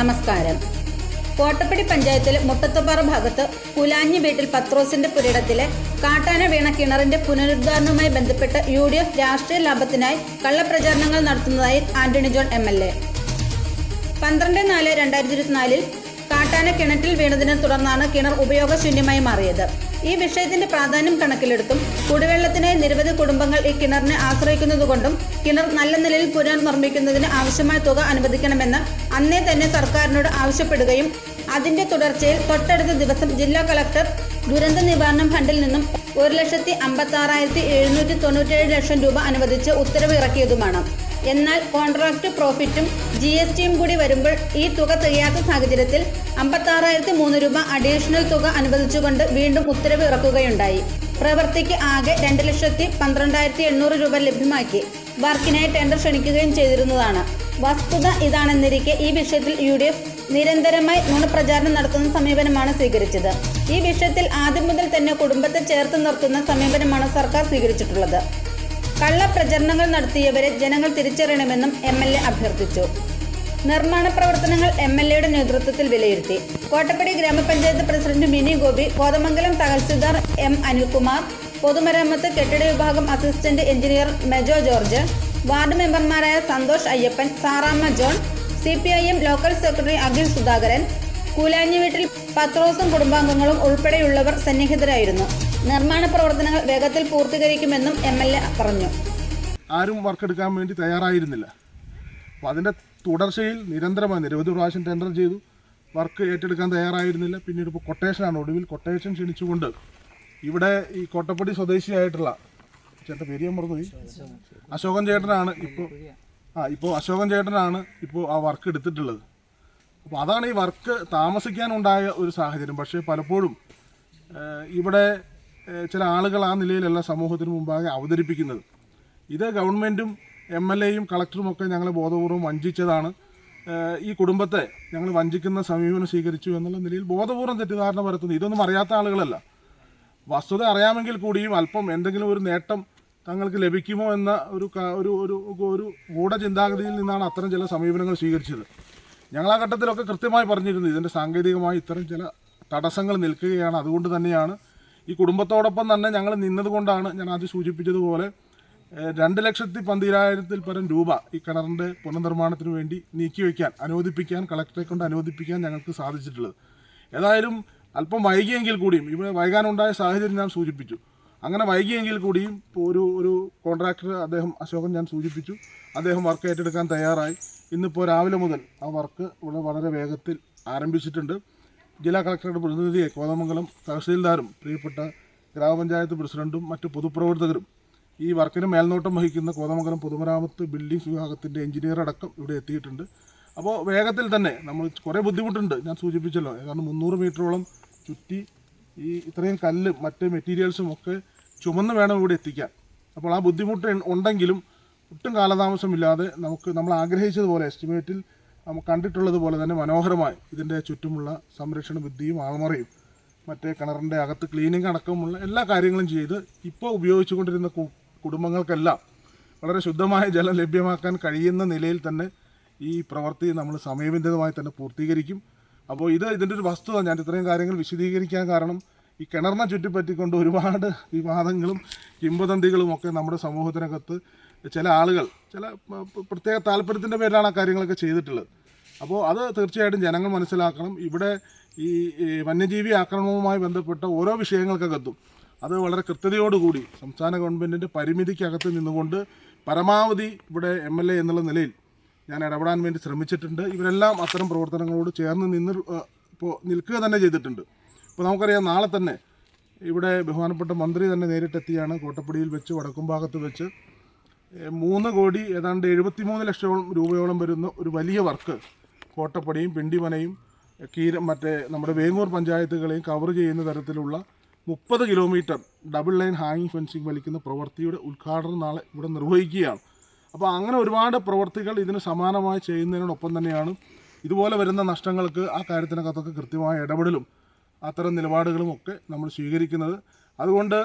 നമസ്കാരം. കോട്ടപ്പടി പഞ്ചായത്തിൽ മുട്ടത്തുപാറ ഭാഗത്ത് കുലാഞ്ഞി വീട്ടിൽ പത്രോസിന്റെ പുരയിടത്തിലെ കാട്ടാന വീണ കിണറിന്റെ പുനരുദ്ധാരണവുമായി ബന്ധപ്പെട്ട് യു ഡി എഫ് രാഷ്ട്രീയ ലാഭത്തിനായി കള്ളപ്രചാരണങ്ങൾ നടത്തുന്നതായി Antony John M L A. പന്ത്രണ്ട് നാല് രണ്ടായിരത്തി ഇരുപത്തിനാലിൽ കാട്ടാന കിണറ്റിൽ വീണതിനെ തുടർന്നാണ് കിണർ ഉപയോഗശൂന്യമായി മാറിയത്. ഈ വിഷയത്തിന്റെ പ്രാധാന്യം കണക്കിലെടുത്തും കുടിവെള്ളത്തിനായി നിരവധി കുടുംബങ്ങൾ ഈ കിണറിനെ ആശ്രയിക്കുന്നതുകൊണ്ടും കിണർ നല്ല നിലയിൽ പുനർനിർമ്മിക്കുന്നതിന് ആവശ്യമായ തുക അനുവദിക്കണമെന്ന് അന്നേ തന്നെ സർക്കാരിനോട് ആവശ്യപ്പെടുകയും അതിന്റെ തുടർച്ചയിൽ തൊട്ടടുത്ത ദിവസം ജില്ലാ കളക്ടർ ദുരന്ത നിവാരണ ഫണ്ടിൽ നിന്നും ഒരു ലക്ഷത്തി അമ്പത്തി ആറായിരത്തി എഴുന്നൂറ്റി തൊണ്ണൂറ്റേഴ് ലക്ഷം രൂപ അനുവദിച്ച് ഉത്തരവ് ഇറക്കിയതുമാണ്. എന്നാൽ കോൺട്രാക്ട് പ്രോഫിറ്റും ജി എസ് ടിയും കൂടി വരുമ്പോൾ ഈ തുക തികയാത്ത സാഹചര്യത്തിൽ അമ്പത്താറായിരത്തി മൂന്ന് രൂപ അഡീഷണൽ തുക അനുവദിച്ചുകൊണ്ട് വീണ്ടും ഉത്തരവ് ഇറക്കുകയുണ്ടായി. പ്രവൃത്തിക്ക് ആകെ രണ്ട് ലക്ഷത്തി പന്ത്രണ്ടായിരത്തി എണ്ണൂറ് രൂപ ലഭ്യമാക്കി. വർക്കിനായി ടെൻഡർ ക്ഷണിക്കുകയും ചെയ്തിരുന്നതാണ്. വസ്തുത ഇതാണെന്നിരിക്കെ ഈ വിഷയത്തിൽ യു ഡി എഫ് നിരന്തരമായി നുണപ്രചാരണം നടത്തുന്ന സമീപനമാണ് സ്വീകരിച്ചത്. ഈ വിഷയത്തിൽ ആദ്യം മുതൽ തന്നെ കുടുംബത്തെ ചേർത്ത് നിർത്തുന്ന സമീപനമാണ് സർക്കാർ സ്വീകരിച്ചിട്ടുള്ളത്. കള്ളപ്രചരണങ്ങൾ നടത്തിയവരെ ജനങ്ങൾ തിരിച്ചറിയണമെന്നും എം എൽ എ അഭ്യർത്ഥിച്ചു. നിർമ്മാണ പ്രവർത്തനങ്ങൾ എം എൽ എയുടെ നേതൃത്വത്തിൽ വിലയിരുത്തി. കോട്ടപ്പടി ഗ്രാമപഞ്ചായത്ത് പ്രസിഡന്റ് മിനി ഗോപി കോതമംഗലം തഹസിൽദാർ എം അനിൽകുമാർ പൊതുമരാമത്ത് കെട്ടിട വിഭാഗം assistant engineer Mejo George ward മെമ്പർമാരായ Santhosh Ayyappan Saramma John C P I M local secretary Akhil Sudhakaran Koolanji വീട്ടിൽ പത്രോസും കുടുംബാംഗങ്ങളും ഉൾപ്പെടെയുള്ളവർ സന്നിഹിതരായിരുന്നു. നിർമ്മാണ പ്രവർത്തനങ്ങൾ വേഗത്തിൽ പൂർത്തീകരിക്കുമെന്നും എം എൽ എ പറഞ്ഞു. ആരും വർക്ക് എടുക്കാൻ വേണ്ടി തയ്യാറായിരുന്നില്ല. അപ്പോൾ അതിന്റെ തുടർച്ചയിൽ നിരന്തരമായി നിരവധി പ്രാവശ്യം ടെൻഡർ ചെയ്തു. വർക്ക് ഏറ്റെടുക്കാൻ തയ്യാറായിരുന്നില്ല. പിന്നീട് ഇപ്പോൾ കൊട്ടേഷനാണ് ഒടുവിൽ കൊട്ടേഷൻ ക്ഷണിച്ചുകൊണ്ട് ഇവിടെ ഈ കോട്ടപ്പടി സ്വദേശിയായിട്ടുള്ള ചേട്ടൻ പേര് ഞാൻ മറന്നുപോയി. അശോകൻ ചേട്ടനാണ് ഇപ്പോൾ ആ ഇപ്പോൾ അശോകൻ ചേട്ടനാണ് ഇപ്പോൾ ആ വർക്ക് എടുത്തിട്ടുള്ളത്. അപ്പോൾ അതാണ് ഈ വർക്ക് താമസിക്കാനുണ്ടായ ഒരു സാഹചര്യം. പക്ഷേ പലപ്പോഴും ഇവിടെ ചില ആളുകൾ ആ നിലയിലല്ല സമൂഹത്തിന് മുമ്പാകെ അവതരിപ്പിക്കുന്നത്. ഇത് ഗവൺമെന്റും എം എൽ എയും കളക്ടറും ഒക്കെ ഞങ്ങളെ ബോധപൂർവം വഞ്ചിച്ചതാണ്. ഈ കുടുംബത്തെ ഞങ്ങൾ വഞ്ചിക്കുന്ന സമീപനം സ്വീകരിച്ചു എന്നുള്ള നിലയിൽ ബോധപൂർവം തെറ്റിദ്ധാരണ പരത്തുന്നു. ഇതൊന്നും അറിയാത്ത ആളുകളല്ല. വസ്തുത അറിയാമെങ്കിൽ കൂടിയും അല്പം എന്തെങ്കിലും ഒരു നേട്ടം തങ്ങൾക്ക് ലഭിക്കുമോ എന്ന ഒരു ഒരു ഒരു ഒരു ഗൂഢചിന്താഗതിയിൽ നിന്നാണ് അത്തരം ചില സമീപനങ്ങൾ സ്വീകരിച്ചത്. ഞങ്ങൾ ആ ഘട്ടത്തിലൊക്കെ കൃത്യമായി പറഞ്ഞിരുന്നു ഇതിന്റെ സാങ്കേതികമായി ഇത്തരം ചില തടസ്സങ്ങൾ നിൽക്കുകയാണ്. അതുകൊണ്ട് തന്നെയാണ് ഈ കുടുംബത്തോടൊപ്പം തന്നെ ഞങ്ങൾ നിന്നതുകൊണ്ടാണ് ഞാൻ ആദ്യം സൂചിപ്പിച്ചതുപോലെ രണ്ട് ലക്ഷത്തി പന്തിരായിരത്തിൽ പരം രൂപ ഈ കിണറിന്റെ പുനർനിർമ്മാണത്തിന് വേണ്ടി നീക്കിവെക്കാൻ അനുവദിപ്പിക്കാൻ കളക്ടറെ കൊണ്ട് അനുവദിപ്പിക്കാൻ ഞങ്ങൾക്ക് സാധിച്ചിട്ടുള്ളത്. ഏതായാലും അല്പം വൈകിയെങ്കിൽ കൂടിയും ഇവിടെ വൈകാനുണ്ടായ സാഹചര്യം ഞാൻ സൂചിപ്പിച്ചു. അങ്ങനെ വൈകിയെങ്കിൽ കൂടിയും ഒരു ഒരു കോൺട്രാക്ടർ അദ്ദേഹം അശോകൻ ഞാൻ സൂചിപ്പിച്ചു. അദ്ദേഹം വർക്ക് ഏറ്റെടുക്കാൻ തയ്യാറായി. ഇന്നിപ്പോൾ രാവിലെ മുതൽ ആ വർക്ക് ഇവിടെ വളരെ വേഗത്തിൽ ആരംഭിച്ചിട്ടുണ്ട്. ജില്ലാ കളക്ടറുടെ പ്രതിനിധിയെ കോതമംഗലം തഹസീൽദാരും പ്രിയപ്പെട്ട ഗ്രാമപഞ്ചായത്ത് പ്രസിഡന്റും മറ്റ് പൊതുപ്രവർത്തകരും ഈ വർക്കിന് മേൽനോട്ടം വഹിക്കുന്ന കോതമംഗലം പൊതുമരാമത്ത് ബിൽഡിംഗ്സ് വിഭാഗത്തിന്റെ എഞ്ചിനീയർ അടക്കം ഇവിടെ എത്തിയിട്ടുണ്ട്. അപ്പോൾ വേഗത്തിൽ തന്നെ നമ്മൾ കുറേ ബുദ്ധിമുട്ടുണ്ട്. ഞാൻ സൂചിപ്പിച്ചല്ലോ കാരണം മുന്നൂറ് മീറ്ററോളം ചുറ്റി ഈ ഇത്രയും കല്ലും മറ്റ് മെറ്റീരിയൽസും ഒക്കെ ചുമന്ന് വേണം ഇവിടെ എത്തിക്കാൻ. അപ്പോൾ ആ ബുദ്ധിമുട്ട് ഉണ്ടെങ്കിലും ഒട്ടും കാലതാമസമില്ലാതെ നമുക്ക് നമ്മൾ ആഗ്രഹിച്ചതുപോലെ എസ്റ്റിമേറ്റിൽ നമ്മൾ കണ്ടിട്ടുള്ളതുപോലെ തന്നെ മനോഹരമായി ഇതിന്റെ ചുറ്റുമുള്ള സംരക്ഷണ ബുദ്ധിയും ആൾമറയും മറ്റേ കിണറിന്റെ അകത്ത് ക്ലീനിങ് അടക്കമുള്ള എല്ലാ കാര്യങ്ങളും ചെയ്ത് ഇപ്പോൾ ഉപയോഗിച്ചുകൊണ്ടിരുന്ന കുടുംബങ്ങൾക്കെല്ലാം വളരെ ശുദ്ധമായ ജലം ലഭ്യമാക്കാൻ കഴിയുന്ന നിലയിൽ തന്നെ ഈ പ്രവൃത്തി നമ്മൾ സമയബന്ധിതമായി തന്നെ പൂർത്തീകരിക്കും. അപ്പോൾ ഇത് ഇതിന്റെ ഒരു വസ്തുത. ഞാൻ ഇത്രയും കാര്യങ്ങൾ വിശദീകരിക്കാൻ കാരണം ഈ കിണറിനെ ചുറ്റിപ്പറ്റിക്കൊണ്ട് ഒരുപാട് വിവാദങ്ങളും കിംവദന്തികളും ഒക്കെ നമ്മുടെ സമൂഹത്തിനകത്ത് ചില ആളുകൾ ചില പ്രത്യേക താല്പര്യത്തിന്റെ പേരിലാണ് ആ കാര്യങ്ങളൊക്കെ ചെയ്തിട്ടുള്ളത്. അപ്പോൾ അത് തീർച്ചയായിട്ടും ജനങ്ങൾ മനസ്സിലാക്കണം. ഇവിടെ ഈ വന്യജീവി ആക്രമണവുമായി ബന്ധപ്പെട്ട ഓരോ വിഷയങ്ങൾക്കകത്തും അത് വളരെ കൃത്യതയോടുകൂടി സംസ്ഥാന ഗവൺമെന്റിന്റെ പരിമിതിക്കകത്ത് നിന്നുകൊണ്ട് പരമാവധി ഇവിടെ എം എൽ എ എന്നുള്ള നിലയിൽ ഞാൻ ഇടപെടാൻ വേണ്ടി ശ്രമിച്ചിട്ടുണ്ട്. ഇവരെല്ലാം അത്തരം പ്രവർത്തനങ്ങളോട് ചേർന്ന് നിന്ന് ഇപ്പോൾ നിൽക്കുക തന്നെ ചെയ്തിട്ടുണ്ട്. ഇപ്പോൾ നമുക്കറിയാം നാളെ തന്നെ ഇവിടെ ബഹുമാനപ്പെട്ട മന്ത്രി തന്നെ നേരിട്ടെത്തിയാണ്. കോട്ടപ്പടിയിൽ വെച്ച് വടക്കും ഭാഗത്ത് വെച്ച്. മൂന്ന് കോടി ഏതാണ്ട് എഴുപത്തിമൂന്ന് ലക്ഷത്തോളം രൂപയോളം വരുന്ന ഒരു വലിയ വർക്ക് കോട്ടപ്പടിയും പിണ്ടിമനയും കീര മറ്റേ നമ്മുടെ വേങ്ങൂർ പഞ്ചായത്തുകളെയും കവർ ചെയ്യുന്ന തരത്തിലുള്ള മുപ്പത് കിലോമീറ്റർ ഡബിൾ ലൈൻ ഹാങ്ങിങ് ഫെൻസിങ് വലിക്കുന്ന പ്രവൃത്തിയുടെ ഉദ്ഘാടനം നാളെ ഇവിടെ നിർവഹിക്കുകയാണ്. അപ്പോൾ അങ്ങനെ ഒരുപാട് പ്രവൃത്തികൾ ഇതിന് സമാനമായി ചെയ്യുന്നതിനോടൊപ്പം തന്നെയാണ് ഇതുപോലെ വരുന്ന നഷ്ടങ്ങൾക്ക് ആ കാര്യത്തിനകത്തൊക്കെ കൃത്യമായ ഇടപെടലും അത്തരം നിലപാടുകളും ഒക്കെ നമ്മൾ സ്വീകരിക്കുന്നത്. അതുകൊണ്ട്